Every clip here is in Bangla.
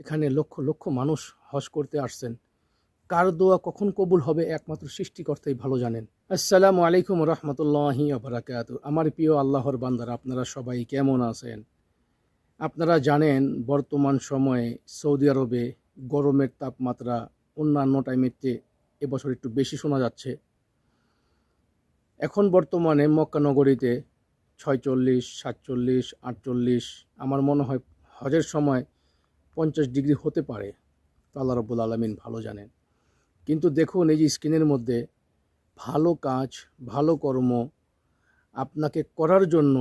এখানে লক্ষ লক্ষ মানুষ হজ করতে আসছেন। কার দোয়া কখন কবুল হবে একমাত্র সৃষ্টিকর্তাই ভালো জানেন। আসসালামু আলাইকুম রহমতুল্লাহি আবরাকাত আমার প্রিয় আল্লাহর বান্দার, আপনারা সবাই কেমন আছেন? আপনারা জানেন, বর্তমান সময়ে সৌদি আরবে গরমের তাপমাত্রা অন্যান্য টাইমের চেয়ে এবছর একটু বেশি শোনা যাচ্ছে। এখন বর্তমানে মক্কা নগরীতে ছয়চল্লিশ, সাতচল্লিশ, আটচল্লিশ, আমার মনে হয় হজের সময় পঞ্চাশ ডিগ্রি হতে পারে। তো আল্লাহ রব্বুল আলমিন ভালো জানেন। কিন্তু দেখুন এই যে স্ক্রিনের মধ্যে ভালো কাজ ভালো কর্ম আপনাকে করার জন্য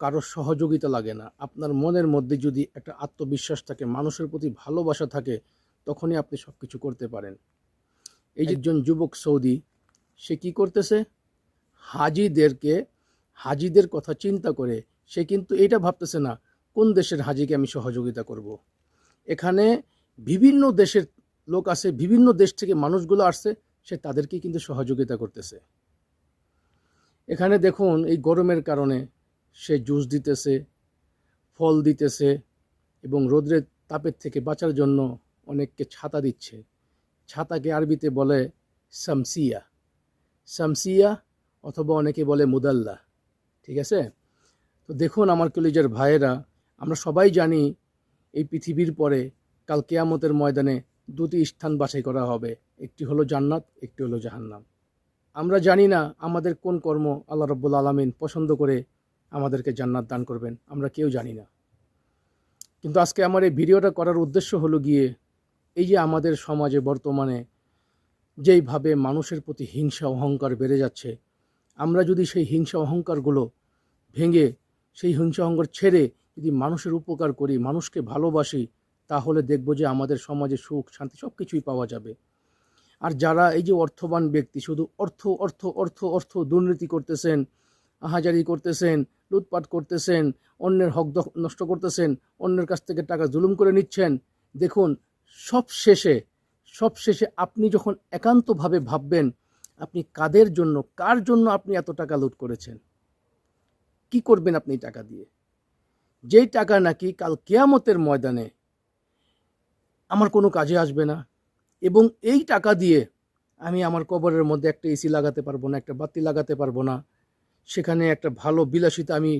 কারও সহযোগিতা লাগে না। আপনার মনের মধ্যে যদি একটা আত্মবিশ্বাস থাকে মানুষের প্রতি ভালোবাসা থাকে তখনই আপনি সব কিছু করতে পারেন। এই যে একজন যুবক সৌদি সে কি করতেছে? হাজিদেরকে হাজিদের কথা চিন্তা করে সে কিন্তু এটা ভাবতেছে না কোন দেশের হাজিকে আমি সহযোগিতা করব। এখানে বিভিন্ন দেশের লোক আছে, বিভিন্ন দেশ থেকে মানুষগুলো আসছে, সে তাদেরকে কিন্তু সহযোগিতা করতেছে। এখানে দেখুন, এই গরমের কারণে সে জুস দিতেছে, ফল দিতেছে এবং রোদ্রের তাপের থেকে বাঁচার জন্য অনেককে ছাতা দিচ্ছে। ছাতাকে আরবিতে বলে সামসিয়া। সামসিয়া অথবা অনেকে বলে মুদাল্লা। ঠিক আছে? তো দেখুন আমার কলিজের ভাইয়েরা আমরা সবাই জানি এই পৃথিবীর পরে কাল কেয়ামতের ময়দানে দুটি স্থান বাছাই করা হবে। একটি হলো জান্নাত, একটি হলো জাহান্নাম। আমরা জানি না আমাদের কোন কর্ম আল্লাহ রব্বুল আলমিন পছন্দ করে আমাদেরকে জান্নাত দান করবেন, আমরা কেউ জানি না। কিন্তু আজকে আমার এই ভিডিওটা করার উদ্দেশ্য হলো গিয়ে এই যে আমাদের সমাজে বর্তমানে যেইভাবে মানুষের প্রতি হিংসা, অহংকার বেড়ে যাচ্ছে, আমরা যদি সেই হিংসা, অহংকারগুলো ভেঙে সেই হিংসা, অহংকার ছেড়ে যদি মানুষের উপকার করি, মানুষকে ভালোবাসি, তাহলে দেখব যে আমাদের সমাজে সুখ, শান্তি সব কিছুই পাওয়া যাবে। আর যারা এই যে অর্থবান ব্যক্তি, শুধু অর্থ অর্থ অর্থ অর্থ দুর্নীতি করতেছেন আহাজারি করতেছেন, লুটপাট করতেছেন, অন্যের হক নষ্ট করতেছেন, অন্যের কাছ থেকে টাকা জুলুম করে নিচ্ছেন, দেখুন সব শেষে সব শেষে আপনি যখন একান্তভাবে ভাববেন, আপনি কাদের জন্য, কার জন্য আপনি এত টাকা লুট করেছেন? কি করবেন আপনি টাকা দিয়ে? যেই টাকা নাকি কাল কেয়ামতের ময়দানে আমার কোনো কাজে আসবে না, এবং এই টাকা দিয়ে আমি আমার কবরের মধ্যে একটা এসি লাগাতে পারব না, একটা বাতি লাগাতে পারব না, সেখানে একটা ভালো বিলাসিতা আমি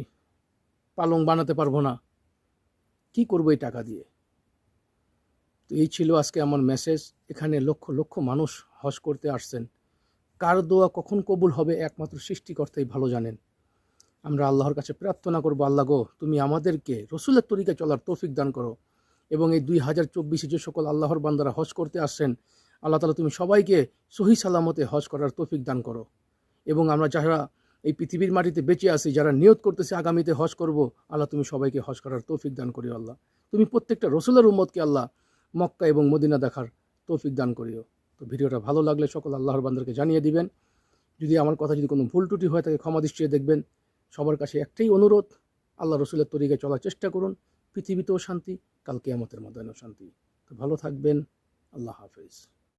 পালং বানাতে পারব না, কি করব এই টাকা দিয়ে? তো এই ছিল আজকে আমার মেসেজ এখানে লক্ষ লক্ষ মানুষ হজ করতে আসছেন। কার দোয়া কখন কবুল হবে একমাত্র সৃষ্টিকর্তাই ভালো জানেন। আমরা আল্লাহর কাছে প্রার্থনা করব, আল্লাহ গো, তুমি আমাদেরকে রসুলের তরিকা চলার তৌফিক দান করো। এবং এই দুই হাজার চব্বিশে যে সকল আল্লাহর বান্দারা হজ করতে আসছেন, আল্লাহ তালা তুমি সবাইকে সহি সালামতে হজ করার তৌফিক দান করো। এবং আমরা যারা এই পৃথিবীর মাটিতে বেঁচে আছি, যারা নিয়ত করতেছে আগামীতে হজ করব, আল্লাহ তুমি সবাইকে হজ করার তৌফিক দান করিও, আল্লাহ। তুমি প্রত্যেকটা রসুলের উম্মতকে আল্লাহ মক্কা এবং মদিনা দেখার তৌফিক দান করিও। তো ভিডিওটা ভালো লাগলে সকল আল্লাহর বান্দারকে জানিয়ে দিবেন। যদি আমার কথা, যদি কোনো ভুল ত্রুটি হয় তাকে ক্ষমা দৃষ্টিতে দেখবেন। সবার কাছে একটাই অনুরোধ, আল্লাহ রসুলের তরিকে চলার চেষ্টা করুন, পৃথিবীতেও শান্তি কালকে আমাদের মধ্যেও শান্তি। তো ভালো থাকবেন, আল্লাহ হাফেজ।